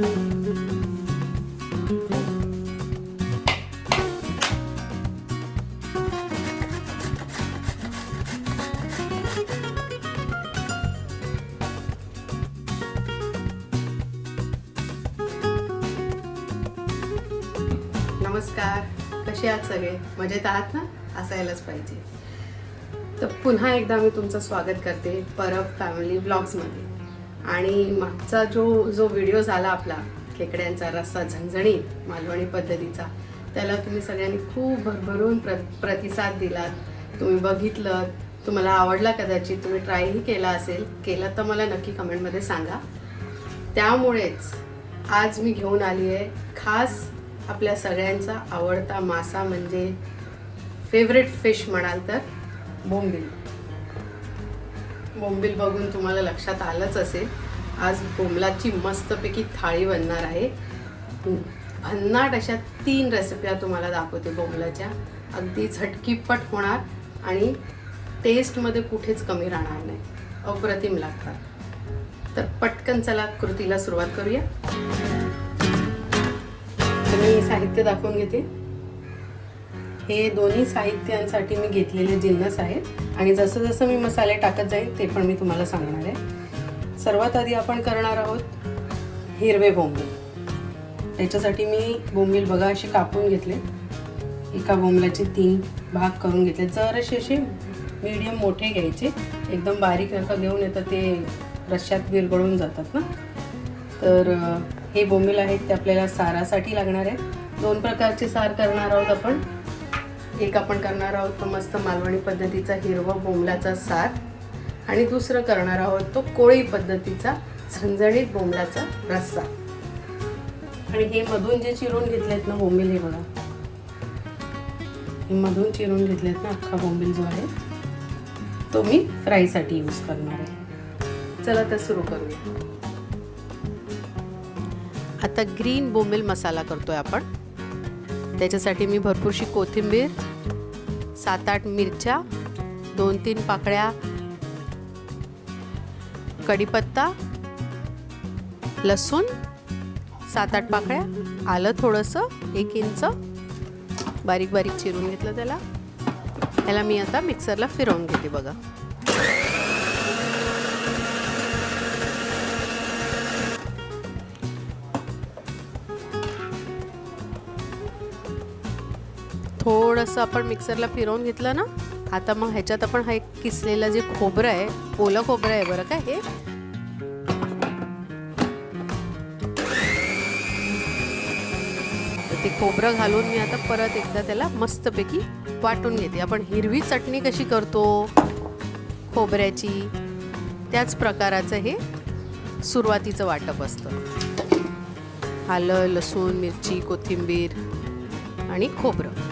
नमस्कार. कसे आहात सगळे? मजेत आहात ना? असायलाच पाहिजे. तर पुन्हा एकदा मी तुमचं स्वागत करते परब फॅमिली ब्लॉग्समध्ये आणि मागचा जो जो व्हिडिओ झाला आपला खेकड्यांचा रस्सा झणझणीत मालवणी पद्धतीचा त्याला तुम्ही सगळ्यांनी खूप भरभरून प्र प्रतिसाद दिलात. तुम्ही बघितलं तुम्हाला आवडला कदाचित तुम्ही ट्रायही केला असेल केला तर मला नक्की कमेंटमध्ये सांगा. त्यामुळेच आज मी घेऊन आली आहे खास आपल्या सगळ्यांचा आवडता मासा म्हणजे फेवरेट फिश म्हणाल तर बोंबील. बोंबील बघून तुम्हाला लक्षात आलंच असेल. आज बोंबलाची मस्तपैकी थाळी बनणार आहे. भन्नाट अशा तीन रेसिप्या तुम्हाला दाखवते बोंबलाच्या. अगदी झटकीपट होणार आणि टेस्टमध्ये कुठेच कमी राहणार नाही. अप्रतिम लागतात. तर पटकन चला कृतीला सुरुवात करूया. मी साहित्य दाखवून घेते. हे दोन्ही साहित्यांसाठी मी घेतलेले जिन्नस आहेत. आणि जसं जसं मी मसाले टाकत जाईल ते पण मी तुम्हाला सांगणार आहे. सर्वात आधी आपण करणार आहोत हिरवे बोंबील. त्याच्यासाठी मी बोंबील बघा असे कापून घेतले. एका बोंबलाचे तीन भाग करून घेतले. जर असे मीडियम मोठे घ्यायचे. एकदम बारीक नका घेऊन येतं ते रश्यात विरगळून जातात ना. तर हे बोंबील आहेत ते आपल्याला सारासाठी लागणार आहे दोन प्रकारचे सार करणार आहोत आपण. एक आपण करणार आहोत तो मस्त मालवणी पद्धतीचा हिरवा बोंबलाचा सार. आणि दुसरं करणार आहोत तो कोळी पद्धतीचा झणझणीत बोंबलाचा रस्सा. आणि हे मधून जे चिरून घेतलेत ना बोंबील हे बघा. हे मधून चिरून घेतलेत ना अख्खा बोंबील जो आहे तो मी फ्राईसाठी यूज करणार आहे. चला तर सुरू करूया. आता ग्रीन बोंबील मसाला करतोय आपण. त्याच्यासाठी मी भरपूरशी कोथिंबीर सात आठ मिरच्या दोन तीन पाकळ्या कढीपत्ता लसूण सात आठ पाकळ्या आलं थोडंसं एक इंच. बारीक बारीक चिरून घेतलं त्याला. ह्याला मी आता मिक्सरला फिरवून घेते बघा. थोडंसं आपण मिक्सरला फिरवून घेतलं ना आता मग ह्याच्यात आपण हा एक किसलेलं जे खोबरं आहे ओलं खोबरं आहे बरं का हे. तर ते खोबरं घालून मी आता परत एकदा त्याला मस्तपैकी वाटून घेते. आपण हिरवी चटणी कशी करतो खोबऱ्याची त्याच प्रकाराचं हे सुरुवातीचं वाटप असतं. आलं लसूण मिरची कोथिंबीर आणि खोबरं.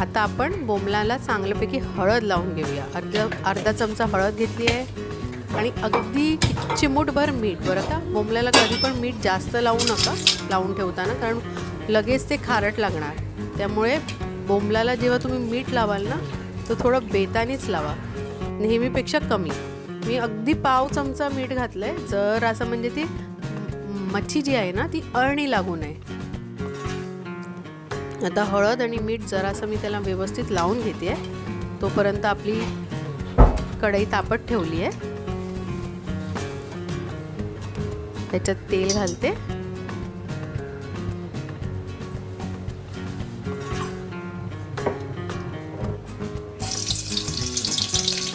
आता आपण बोंबलाला चांगल्यापैकी हळद लावून घेऊया. अर्धा अर्धा चमचा हळद घेतली आहे. आणि अगदी चिमूटभर मीठ. बरं का? बोंबल्याला कधी पण मीठ जास्त लावू नका लावून ठेवताना. कारण लगेच ते खारट लागणार. त्यामुळे बोंबलाला जेव्हा तुम्ही मीठ लावाल ना तर थोडं बेतानीच लावा. नेहमीपेक्षा कमी. मी अगदी पाव चमचा मीठ घातलं आहे जर असं म्हणजे ती मच्छी जी आहे ना ती अळणी लागू नये. आता हळद आणि मीठ जरासं मी त्याला व्यवस्थित लावून घेते तोपर्यंत आपली कढई तापत ठेवली आहे. त्याच्यात तेल घालते.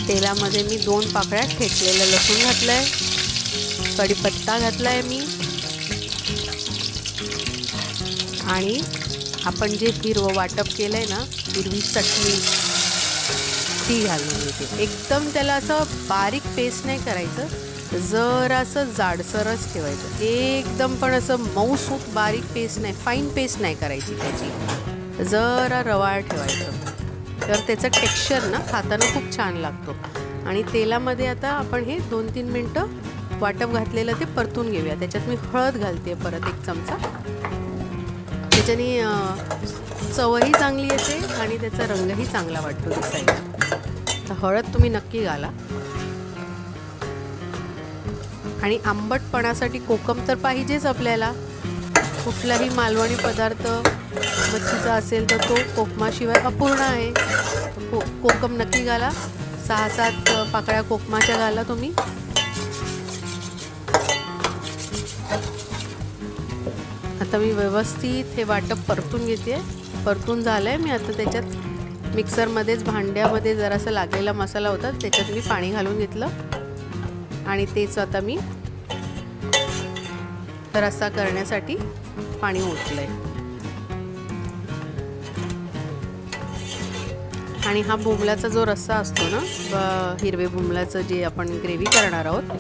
तेलामध्ये मी दोन पाकळ्या ठेचलेलं लसूण घातलंय. कढीपत्ता घातलाय मी. आणि आपण जे हिरवं वाटप केलं आहे ना हिरवी चटणी ती घालून येते एकदम त्याला असं बारीक पेस्ट नाही करायचं जर असं जाडसरच ठेवायचं. एकदम पण असं मऊसूत बारीक पेस्ट नाही फाईन पेस्ट नाही करायची त्याची. जरा रवाळ ठेवायचं. तर त्याचं टेक्स्चर ना खाताना खूप छान लागतो. आणि तेलामध्ये आता आपण हे दोन तीन मिनटं वाटप घातलेलं ते परतून घेऊया. त्याच्यात मी हळद घालते परत एक चमचा. त्याच्याने चवही चांगली येते आणि त्याचा रंगही चांगला वाटतो दिसायला. तर हळद तुम्ही नक्की घाला. आणि आंबटपणासाठी कोकम तर पाहिजेच आपल्याला. कुठलाही मालवणी पदार्थ मच्छीचा असेल तर तो कोकमाशिवाय अपूर्ण आहे. को कोकम नक्की घाला. सहा सात पाकळ्या कोकमाच्या घाला तुम्ही. आता मी व्यवस्थित हे वाटप परतून घेते. परतून झालं आहे मी आता त्याच्यात मिक्सरमध्येच भांड्यामध्ये जरासा लागलेला मसाला होता त्याच्यात मी पाणी घालून घेतलं. आणि तेच आता मी रस्सा करण्यासाठी पाणी ओतलंय. आणि हा बोंबलाचा जो रस्सा असतो ना हिरवे बोंबलाचं जे आपण ग्रेव्ही करणार आहोत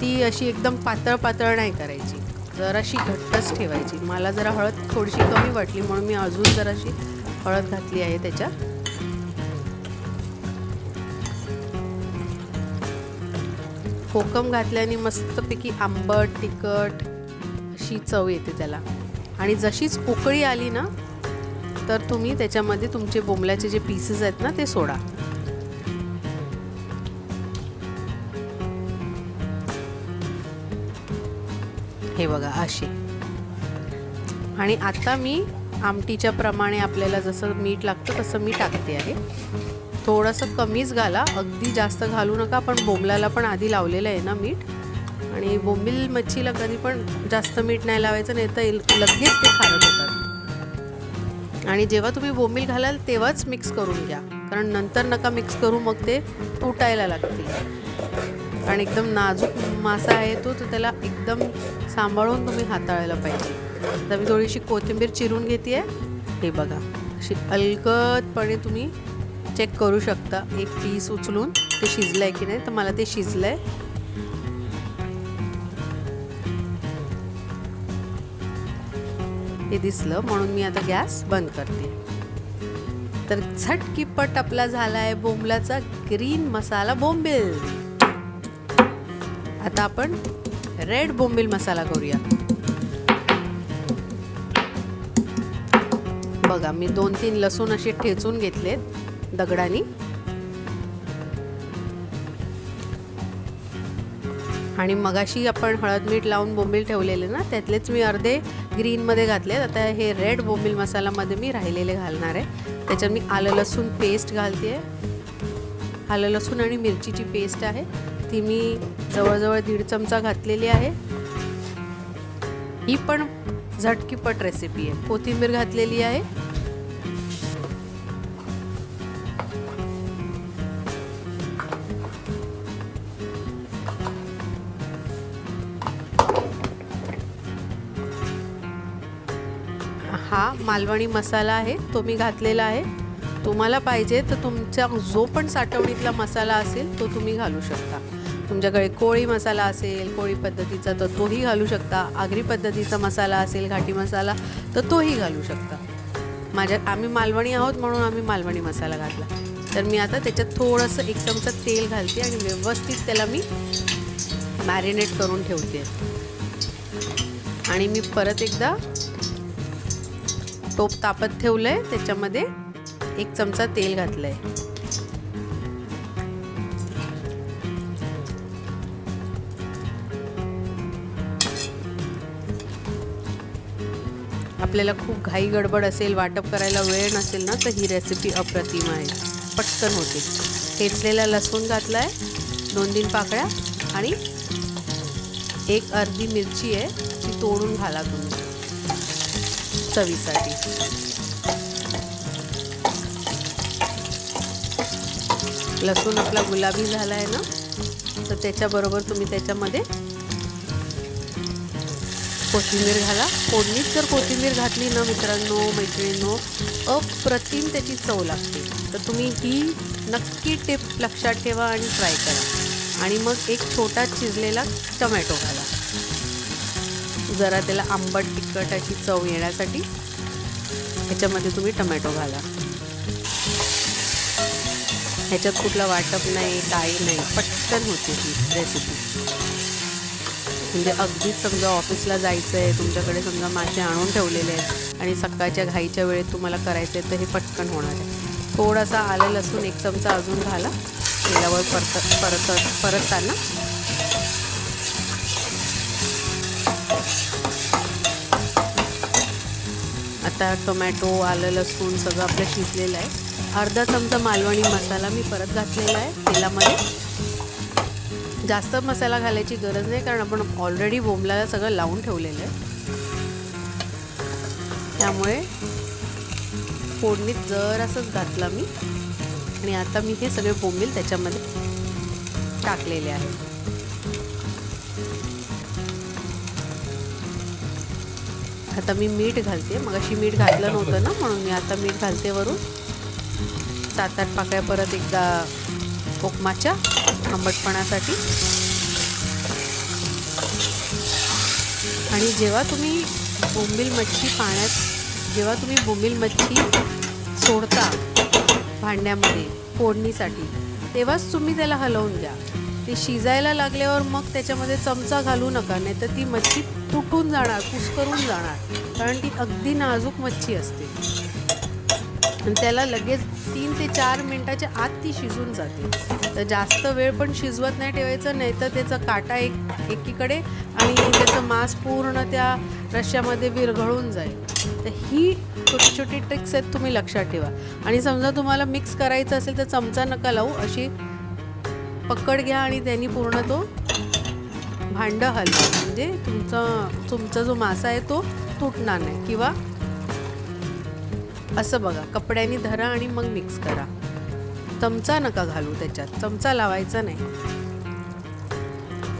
ती अशी एकदम पातळ पातळ नाही करायची. जराशी घट्टच ठेवायची. मला जरा हळद थोडीशी कमी वाटली म्हणून मी अजून जराशी हळद घातली आहे त्याच्या कोकम घातल्याने मस्तपैकी आंबट तिखट अशी चव येते त्याला. आणि जशीच उकळी आली ना तर तुम्ही त्याच्यामध्ये तुमचे बोंबल्याचे जे पीसेस आहेत ना ते सोडा. हे बघा असे आणि आता मी आमटीच्या प्रमाणे आपल्याला जसं मीठ लागतं तसं मी टाकते आहे. थोडंसं कमीच घाला अगदी जास्त घालू नका पण बोंबलाला पण आधी लावलेलं आहे ना मीठ. आणि बोंबील मच्छीला कधी पण जास्त मीठ नाही लावायचं नाही तर लगेच ते खारट होतात. आणि जेव्हा तुम्ही बोंबील घालाल तेव्हाच मिक्स करून घ्या. कारण नंतर नका मिक्स करू मग ते तुटायला लागतील. आणि एकदम नाजूक मासा आहे तो तर त्याला एकदम सांभाळून तुम्ही हाताळायला पाहिजे. आता मी थोडीशी कोथिंबीर चिरून घेते हे बघा अशी अलगदपणे तुम्ही चेक करू शकता. एक पीस उचलून ते शिजलं आहे की नाही तर मला ते शिजलं आहे हे दिसलं म्हणून मी आता गॅस बंद करते. तर झटकीपट आपला झाला आहे बोंबलाचा ग्रीन मसाला बोंबेल. आता आपण रेड बोंबील मसाला करूया बघा मी दोन तीन लसूण असे ठेचून घेतलेत दगडानी. आणि मगाशी आपण हळद मीठ लावून बोंबील ठेवलेले ना त्यातलेच मी अर्धे ग्रीनमध्ये घातले आता हे रेड बोंबील मसालामध्ये मी राहिलेले घालणार आहे. त्याच्यात मी आलं लसूण पेस्ट घालते आहे आलं लसूण आणि मिरचीची पेस्ट आहे. ती मी जवळजवळ दीड चमचा घातलेली आहे. ही पण झटकीपट रेसिपी आहे. कोथिंबीर घातलेली आहे. हा मालवणी मसाला आहे. तो मी घातलेला आहे. तुम्हाला पाहिजे तर तुमच्या जो पण साठवणीतला मसाला असेल तो तुम्ही घालू शकता. तुमच्याकडे कोळी मसाला असेल कोळी पद्धतीचा तर तोही घालू शकता. आगरी पद्धतीचा मसाला असेल घाटी मसाला तर तोही घालू शकता. माझ्या आम्ही मालवणी आहोत म्हणून आम्ही मालवणी मसाला घातला. तर मी आता त्याच्यात थोडंसं एक चमचा तेल घालते आणि व्यवस्थित त्याला मी मॅरिनेट करून ठेवते. आणि मी परत एकदा टोप तापत ठेवलं आहे त्याच्यामध्ये एक चमचा तेल घातलं आहे आपल्याला खूप घाई गडबड असेल वाटप करायला वेळ नसेल ना तर ही रेसिपी अप्रतिम आहे. पटकन होते. ठेचलेला लसूण घातला आहे दोन तीन पाकळ्या आणि एक अर्धी मिरची आहे ती तोडून घाला तुम्ही. चवीसाठी. लसूण आपला गुलाबी झाला आहे ना तर त्याच्याबरोबर तुम्ही त्याच्यामध्ये कोथिंबीर घाला. फोडणीत जर कोथिंबीर घातली ना मित्रांनो मैत्रिणींनो अप्रतिम त्याची चव लागते. तर तुम्ही ही नक्की टिप लक्षात ठेवा आणि ट्राय करा. आणि मग एक छोटा चिरलेला टमॅटो घाला. जरा त्याला आंबट तिखट अशी चव येण्यासाठी ह्याच्यामध्ये तुम्ही टमॅटो घाला. ह्याच्यात कुठलं वाटप नाही काही नाही पटकन होते ही रेसिपी म्हणजे अगदीच समजा ऑफिसला जायचं आहे तुमच्याकडे समजा मासे आणून ठेवलेले आहेत आणि सकाळच्या घाईच्या वेळेत तुम्हाला करायचं आहे तर हे पटकन होणार आहे. थोडासा आलं लसून एक चमचा अजून घाला. तेलावर परत परत परतताना आता टोमॅटो आलं लसूण सगळं आपलं शिजलेलं आहे. अर्धा चमचा मालवणी मसाला मी परत घातलेला आहे तेलामध्ये. जास्त मसाला घालायची गरज नाही कारण आपण ऑलरेडी बोंबलाला सगळं लावून ठेवलेलं आहे. त्यामुळे फोडणीत जर असंच घातलं मी. आणि आता मी हे सगळे बोंबील त्याच्यामध्ये टाकलेले आहे. आता मी मीठ घालते. मग अशी मीठ घातलं नव्हतं ना म्हणून मी आता मीठ घालते वरून. सात आठ पाकळ्या परत एकदा कोकमाच्या आंबटपणासाठी. आणि जेव्हा तुम्ही बोंबील मच्छी पाण्यात जेव्हा तुम्ही बोंबील मच्छी सोडता भांड्यामध्ये फोडणीसाठी तेव्हाच तुम्ही त्याला हलवून द्या. ते शिजायला लागल्यावर मग त्याच्यामध्ये चमचा घालू नका नाही तर ती मच्छी तुटून जाणार कुसकरून जाणार कारण ती अगदी नाजूक मच्छी असते. त्याला लगेच तीन ते चार मिनटाच्या आत ती शिजून जाते. तर जास्त वेळ पण शिजवत नाही ठेवायचं नाही तर त्याचा काटा एक एकीकडे आणि त्याचं मांस पूर्ण त्या रश्श्यामध्ये विरघळून जाईल. तर ही छोटी छोटी ट्रिक्स आहेत तुम्ही लक्षात ठेवा. आणि समजा तुम्हाला मिक्स करायचं असेल तर चमचा नका लावू अशी पकड घ्या आणि त्यांनी पूर्ण तो भांडं हलवा. म्हणजे तुमचा तुमचा जो मासा आहे तो तुटणार नाही किंवा असं बघा कपड्याने धरा आणि मग मिक्स करा. चमचा नका घालू त्याच्यात चमचा लावायचा नाही.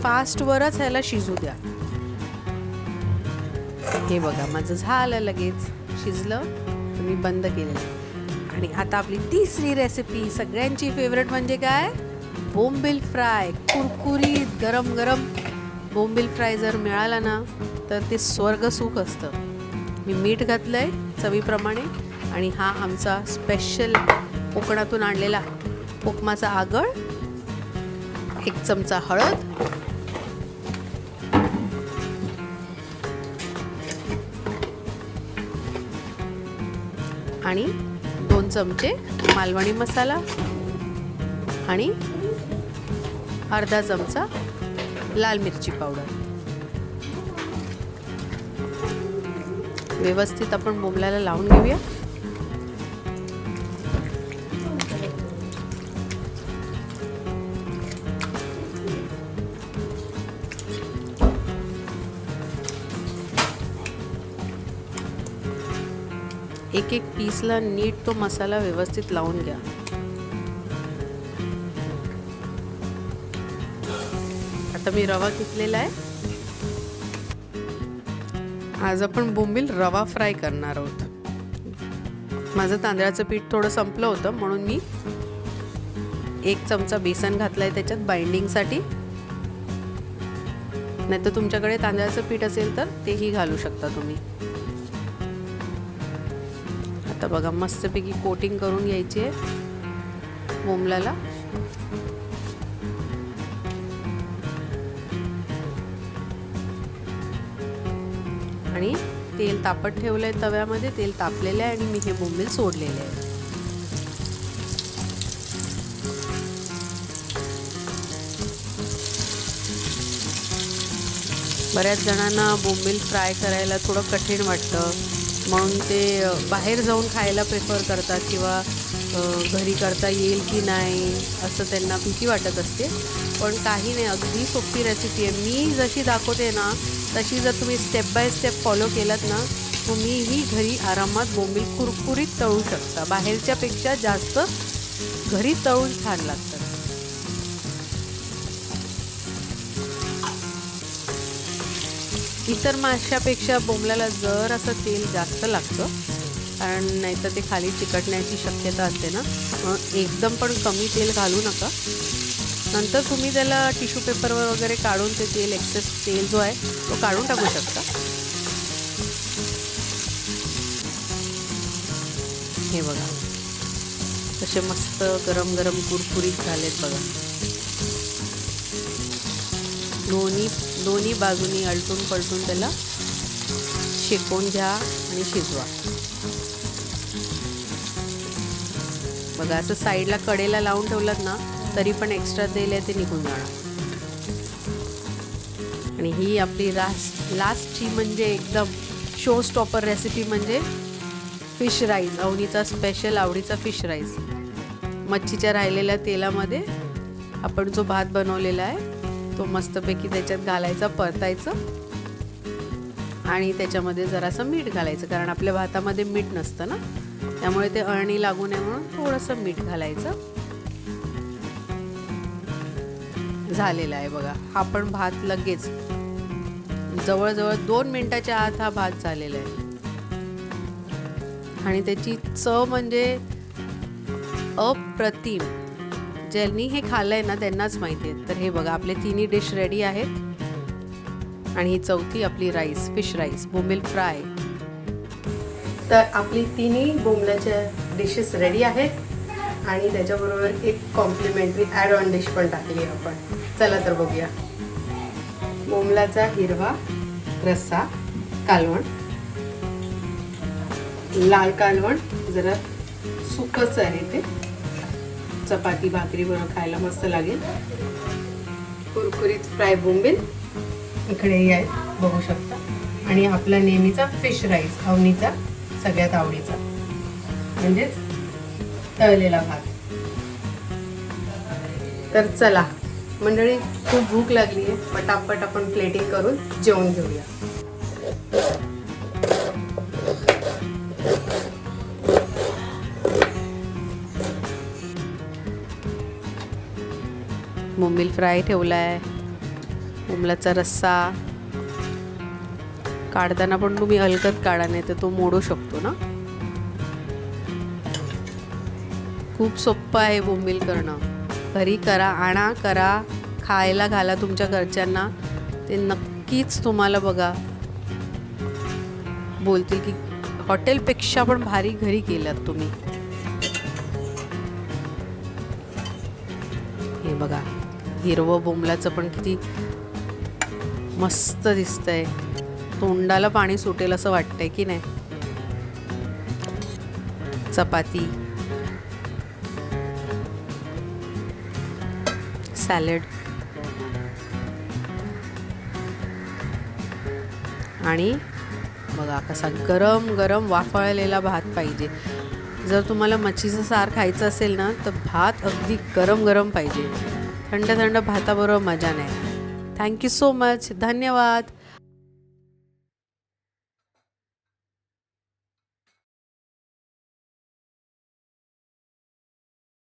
फास्टवरच ह्याला शिजू द्या. हे बघा माझं झालं लगेच. शिजलं मी बंद केलेलं. आणि आता आपली तिसरी रेसिपी सगळ्यांची फेवरेट म्हणजे काय? बोंबिल फ्राय. कुरकुरीत गरम गरम बोंबिल फ्राय जर मिळाला ना तर ते स्वर्ग सुख असतं. मी मीठ घातलं आहे चवीप्रमाणे. आणि हा आमचा स्पेशल कोकणातून आणलेला कोकमाचा आगळ एक चमचा हळद आणि दोन चमचे मालवणी मसाला आणि अर्धा चमचा लाल मिरची पावडर. व्यवस्थित आपण बोंबल्याला लावून घेऊया. एक एक पीसला नीट तो मसाला व्यवस्थित लावून घ्या. आता मी रवा घेतलेला आहे? आज आपण बोंबील रवा फ्राय करणार आहोत. माझं तांदळाचं पीठ थोडं संपलं होतं म्हणून मी एक चमचा बेसन घातलाय त्याच्यात बाइंडिंगसाठी. नाही तर तुमच्याकडे तांदळाचं पीठ असेल तर तेही घालू शकता तुम्ही. आता बघा मस्तपैकी कोटिंग करून घ्यायची आहे. बोंबलाला. आणि तेल तापत ठेवलं आहे तव्यामध्ये तेल तापलेलं आहे आणि मी हे बोंबील सोडलेले आहे. बऱ्याच जणांना बोंबील फ्राय करायला थोडं कठीण वाटतं. म्हणून ते बाहेर जाऊन खायला प्रेफर करतात किंवा घरी करता येईल की नाही असं त्यांना भीती वाटत असते. पण काही नाही अगदी सोपी रेसिपी आहे. मी जशी दाखवते ना तशी जर तुम्ही स्टेप बाय स्टेप फॉलो केलात ना तुम्हीही घरी आरामात बोंबील कुरकुरीत तळू शकता. बाहेरच्यापेक्षा जास्त घरी तळून छान लागतं. इतर माशापेक्षा बोंबल्याला जर असं तेल जास्त लागतं कारण नाहीतर ते खाली चिकटण्याची शक्यता असते ना मग एकदम पण कमी तेल घालू नका. नंतर तुम्ही त्याला टिश्यू पेपरवर वगैरे काढून ते तेल एक्सेस तेल जो आहे तो काढून टाकू शकता. हे बघा. तसे मस्त गरम गरम कुरकुरीत झालेत बघा. दोन्ही दोन्ही बाजूनी आलटून पलटून त्याला शेकून घ्या आणि शिजवा. बघा असं साईडला कडेला लावून ठेवलात ना तरी पण एक्स्ट्रा तेल आहे ते निघून जाणार. आणि ही आपली लास्ट लास्टची म्हणजे एकदम शो स्टॉपर रेसिपी म्हणजे फिश राईस अवनीचा स्पेशल आवडीचा फिश राईस मच्छीच्या राहिलेल्या तेलामध्ये आपण जो भात बनवलेला आहे तो मस्तपैकी त्याच्यात घालायचा परतायचं. आणि त्याच्यामध्ये जरासं मीठ घालायचं कारण आपल्या भातामध्ये मीठ नसतं ना. त्यामुळे ते अळणी लागू नये म्हणून थोडंसं मीठ घालायचं. झालेला आहे बघा. हा पण भात लगेच. जवळजवळ दोन मिनिटाच्या आत हा भात झालेला आहे. आणि त्याची चव म्हणजे अप्रतिम. ज्यांनी हे खाल्लंय ना त्यांनाच माहिती आहे. तर हे बघा आपले तिन्ही डिश रेडी आहेत. आणि ही चौथी आपली rice fish rice bombil fry तर आपली तिन्ही बोंबल्याच्या डिशेस रेडी आहेत. आणि त्याच्याबरोबर एक कॉम्प्लिमेंटरी ॲड ऑन डिश पण टाकली आहे आपण. चला तर बघूया. बोंबलाचा हिरवा रस्सा कालवण. लाल कालवण जरा सुकच आहे ते. चपाती भाकरी बरोबर खायला मस्त लागेल. कुरकुरीत फ्राय बोंबील. इकडे आहे बघू शकता. आणि आपला नेहमीचा फिश राईस अवनीचा सगळ्यात आवडीचा. म्हणजेच तळलेला भात. तर चला मंडळी खूप भूक लागली आहे पटापट आपण प्लेटिंग करून जेवण घेऊया. बोंबील फ्राय ठेवला आहे बोंबलाचा रस्सा. काढताना पण तुम्ही हलकत काढा नाही तर तो मोडू शकतो ना? खूप सोपं आहे बोंबील करणं. घरी करा आणा करा खायला घाला तुमच्या घरच्यांना. ते नक्कीच तुम्हाला बघा. बोलतील की हॉटेलपेक्षा पण भारी घरी केलात तुम्ही. हिरवं बोंबलाचं पण किती मस्त दिसतंय. तोंडाला पाणी सुटेल असं वाटतंय की नाही? चपाती. सॅलड. आणि बघा कसा गरम गरम वाफळलेला भात पाहिजे. जर तुम्हाला मच्छीचं सार खायचं असेल ना तर भात अगदी गरम गरम पाहिजे. थंड थंड भाताबरोबर मजा नाही. थँक्यू सो मच धन्यवाद.